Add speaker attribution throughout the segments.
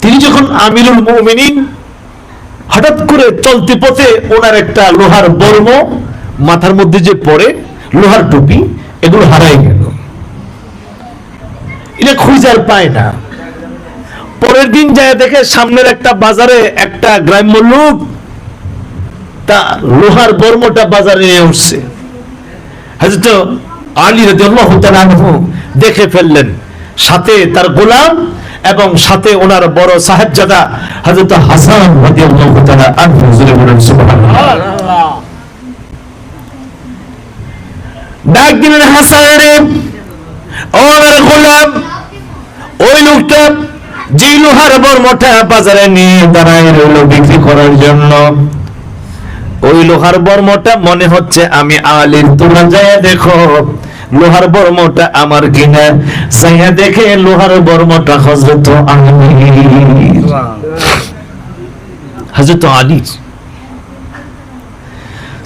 Speaker 1: তিনি যখন আমিরুল মুমিনিন হঠাৎ করে চলতে পথে ওনার একটা লোহার বর্ম মাথার মধ্যে যে পড়ে, লোহার টুপি, এগুলো হারাই গেল। এটা খুঁজার পায় না। পরের দিন যায় দেখে সামনের একটা বাজারে একটা গ্রাম্য লোক তা লোহার বর্মটা বাজারে নিয়ে উঠছে হযরত আলী রাদিয়াল্লাহু তাআলা দেখে ফেললেন, সাথে তার গোলাম এবং সাথে ওনার বড় সাহেবজাদা হযরত হাসান হাসান গোলাম, ওই লোকটা যে লোহার বর্মটা বাজারে নিয়ে দাঁড়ায় রইল বিক্রি করার জন্য। ওই লোহার বর্মটা মনে হচ্ছে আমি আলীর তোমরা যায় দেখো, লোহার বর্মটা আমার কিনা। যাইয়া দেখে লোহার বর্মটা হজরত হজরত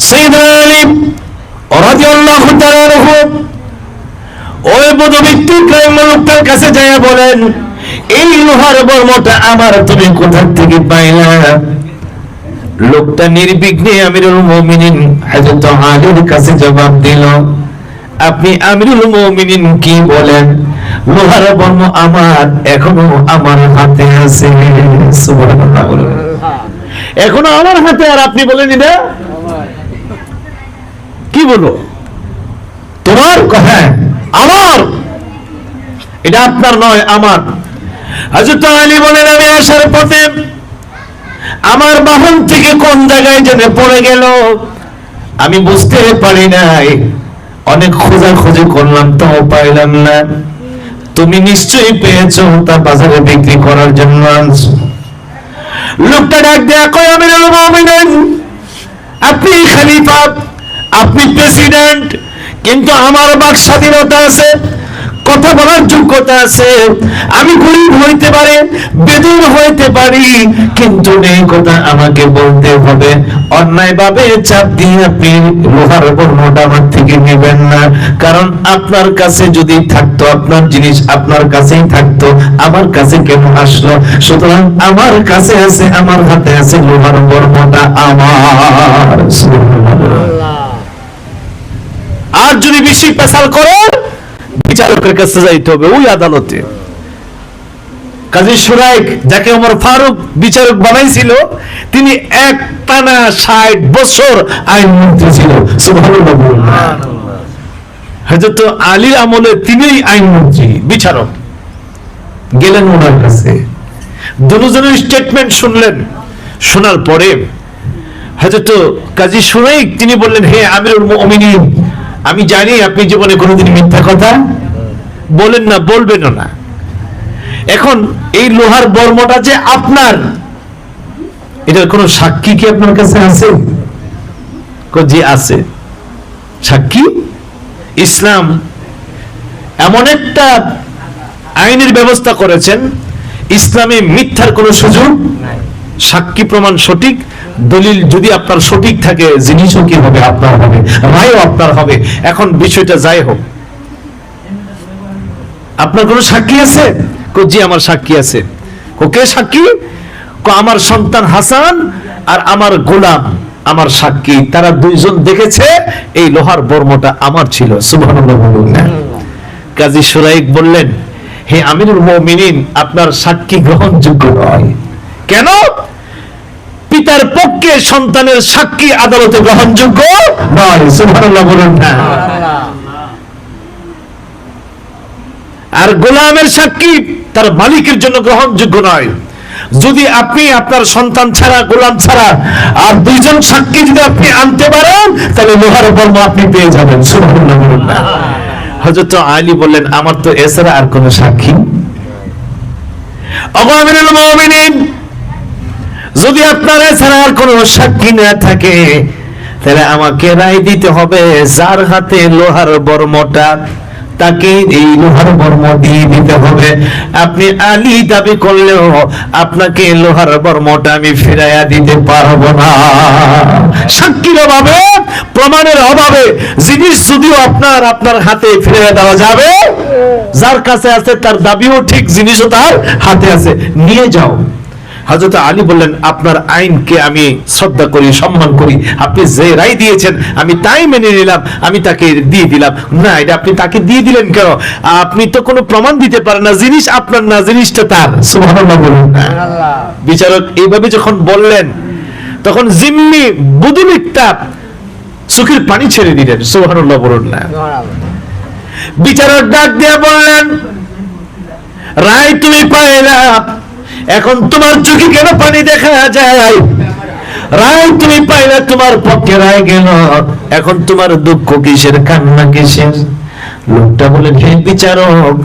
Speaker 1: সাইয়েদনা আলী। ওই ব্যক্তি কাছে যায় বলেন, এই লোহার বর্মটা আমার তুমি কোথা থেকে পাইলা? লোকটা নির্বিঘ্নে আমিরুল মুমিনিন আলীর কাছে জবাব দিল, আপনি আমিরুল মুমিনিন কি বলেন? লোহার বর্ম আমার, এখনও আমার হাতে আছে। এখনও আমার হাতে, আর আপনি কি বলো তোমার হ্যাঁ আমার? এটা আপনার নয়, আমার। হযরত আলী বলেন, আমি আসার পথে আমার বাহন থেকে কোন জায়গায় জেনে পড়ে গেল? আমি বুঝতে পারি নাই। অনেক খোঁজাখুঁজি করলাম, তাও পাইলাম না। তুমি নিশ্চয়ই পেয়েছ তা বাজারে বিক্রি করার জন্য। লোকটা ডাক দেয়া কয়, আমি আপনি খলিফা, আপনি প্রেসিডেন্ট। কিন্তু আমার বাক স্বাধীনতা আছে। কথা বলার যোগ্যতা আছে। আমি গরিব হইতে পারে বেদুর হইতে পারি, কিন্তু এই কথা আমাকে বলতে হবে। অন্যায় ভাবে চাপ দিয়ে আপনি লোহার বর্ণটা আমার থেকে নেবেন না। কারণ আপনার কাছে যদি থাকতো, আপনার জিনিস আপনার কাছেই থাকতো, আমার কাছে কেন আসলো? সুতরাং আমার কাছে আছে, আমার হাতে আছে লোহার বর্ণটা আমার। আর যদি বেশি পেশাল করেন বিচারকের কাছে যাইতে হবে, ওই আদালতে। কাজী সুরাইক, যাকে ফারুক বিচারক বানাইছিল, তিনি এক টানা ষাট বছর ছিল। আলীর আমলে বিচারক। গেলেন ওনার কাছে। দুজনের স্টেটমেন্ট শুনলেন। শোনার পরে হযরত কাজী সুরাইক, তিনি বললেন, হে আমিরুল মুমিনিন, আমি জানি আপনি জীবনে কোনোদিন মিথ্যা কথা বলেন না, বলবেনও না। এখন এই লোহার বর্মটা যে আপনার, এটার কোনো সাক্ষী কি আপনার কাছে আছে? যে আছে। সাক্ষী? ইসলাম এমন একটা আইনের ব্যবস্থা করেছেন, ইসলামে মিথ্যার কোনো সুযোগ সাক্ষী প্রমাণ সঠিক, দলিল যদি আপনার সঠিক থাকে, জিনিসও কি হবে আপনার হবে, রায়ও আপনার হবে। এখন বিষয়টা যাই হোক আপনার কোনো সাক্ষী আছে? জি, আমার সাক্ষী আছে। কো কে সাক্ষী? আমার সন্তান হাসান আর আমার গোলাম, আমার সাক্ষী। তারা দুইজন দেখেছে, এই লোহার বর্মটা আমার ছিল। কাজী সুরাইক বললেন, হে আমিরুল মুমিনিন, আপনার সাক্ষী গ্রহণযোগ্য নয়। কেন? পিতার পক্ষে সন্তানের সাক্ষী আদালতে গ্রহণযোগ্য নয়। সুবহানাল্লাহ বলুন। না আর গোলামের সাক্ষী তার মালিকের জন্য গ্রহণযোগ্য নয়। যদি আপনি আপনার সন্তান ছাড়া, গোলাম ছাড়া আর দুইজন সাক্ষী যদি আপনি আনতে পারেন, তাহলে লোহার বর্ম আপনি পেয়ে যাবেন। হযরত আলী বললেন, আমার তো এছাড়া আর কোনো সাক্ষী যদি আপনার এছাড়া আর কোনো সাক্ষী না থাকে, তাহলে আমাকে রায় দিতে হবে, যার হাতে লোহার বর্মটা তাকে এই লোহার বর্ম দিয়ে দিতে হবে। আপনি আলী দাবি করলেও আপনাকে লোহার বর্মটা আমি ফিরাইয়া দিতে পারব না। সাক্ষীর অভাবে, প্রমাণের অভাবে জিনিস যদিও আপনার আপনার হাতে ফিরিয়ে দেওয়া যাবে, যার কাছে আছে তার দাবিও ঠিক, জিনিসও তার হাতে আছে। নিয়ে যাও। হযরত আলী বললেন আপনার আইনকে আমি শ্রদ্ধা করি সম্মান করি। আপনি যে রায় দিয়েছেন আমি তাই মেনে নিলাম আমি তাকে দিয়ে দিলাম। না এটা আপনি তাকে দিয়ে দিলেন কেন? আপনি তো কোনো প্রমাণ দিতে পারেন না জিনিস আপনার না জিনিসটা তার। সুবহানাল্লাহ বলুন। বিচারক এইভাবে যখন বললেন তখন জিম্মি বুদুলিকটা চোখের পানি ছেড়ে দিলেন। সুবহানাল্লাহ বলুন না। বিচারক ডাক দিয়ে বললেন রায় তুমি পাইলা। এখন তোমার চোখে কেন পানি দেখা যায়? রায় তুমি পাইলা তোমার পক্ষে রায় গেল এখন তোমার দুঃখ কিসের, কান্না কিসের? লোকটা বলেন হে বিচারক,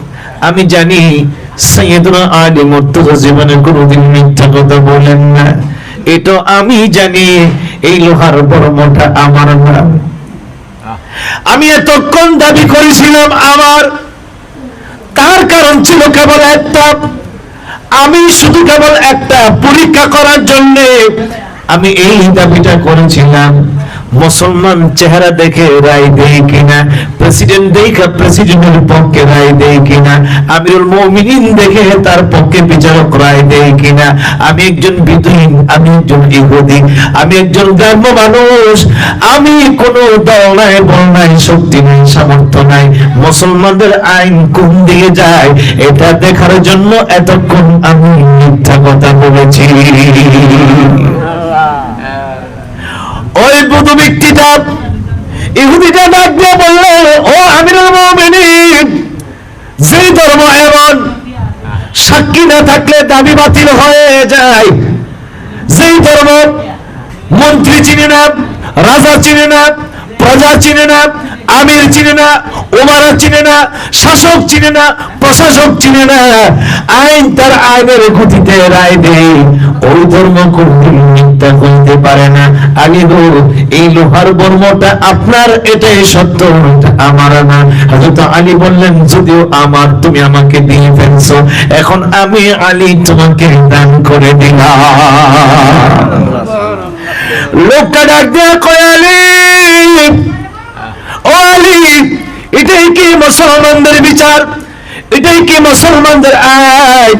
Speaker 1: আমি জানি মুর্তজা জীবনে কোনোদিন মিথ্যা কথা বলেন না। এটা আমি জানি, এই লোহার বর্মটা আমার না আমি এতক্ষণ দাবি করেছিলাম আমার, তার কারণ ছিল কেবল একটা আমি শুধু কেবল একটা পরীক্ষা করার জন্যে আমি এই দাবিটা করেছিলাম। মুসলমান চেহারা দেখে রায় দেয় কিনা? প্রেসিডেন্ট দেখে প্রেসিডেন্টের পক্ষে রায় দেয় কিনা? আমিরুল মুমিনিন দেখে তার পক্ষে বিচারক রায় দেয় কিনা? আমি একজন বিধুহীন আমি একজন ইহুদি, আমি একজন গ্রাম্য মানুষ, আমি কোনো দল নাই, বল নাই, শক্তি নাই, সামর্থ্য নাই। মুসলমানদের আইন কোন দিকে যায়? এটা দেখার জন্য এতক্ষণ আমি মিথ্যা কথা বলেছি। বুধু ব্যক্তিটা ইহুদিটা ডাক বললে, ও আমিরুল মুমিনিন ধর্ম এমন, সাক্ষী না থাকলে দাবি বাতিল হয়ে যায়। যেই ধর্ম, মন্ত্রী চিনে না, রাজা চিনে না, প্রজা চিনে না, আমির চিনে না ওমারা চিনে না, শাসক চিনে না, প্রশাসক চিনে না, আইন তার আইনের গতিতে রায় দেয়। ওই ধর্ম কোনদিন মিথ্যা করতে পারে না। আলী গো, এই লোহার বর্মটা আপনার, এটাই সত্য আমার না। হযরত আলী বললেন, যদিও আমার, তুমি আমাকে দিয়ে ফেলছো, এখন আমি আলী তোমাকে দান করে দিলাম। লোকটা ডাক দেয়া কয়, আলী, ও আলী, এটাই কি মুসলমানদের বিচার? এটাই কি মুসলমানদের আইন?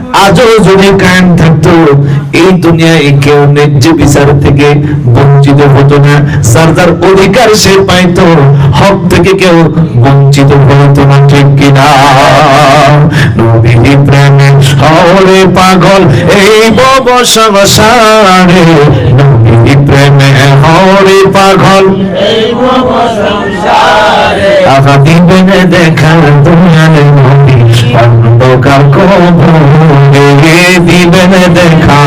Speaker 1: আজও যদি কায়েম থাকতো এই দুনিয়ায় কেউ ন্যায্য বিচার থেকে বঞ্চিত হতো না। যার অধিকার সে পাইতো হক থেকে কেউ বঞ্চিত হতো না ঠিক কিনা? নবীর প্রেমে হরে পাগল এই বব সংসারে। প্রেমে হরে পাগল আহা দিবেন দেখা অন্ধকার কবরে দিবেন দেখা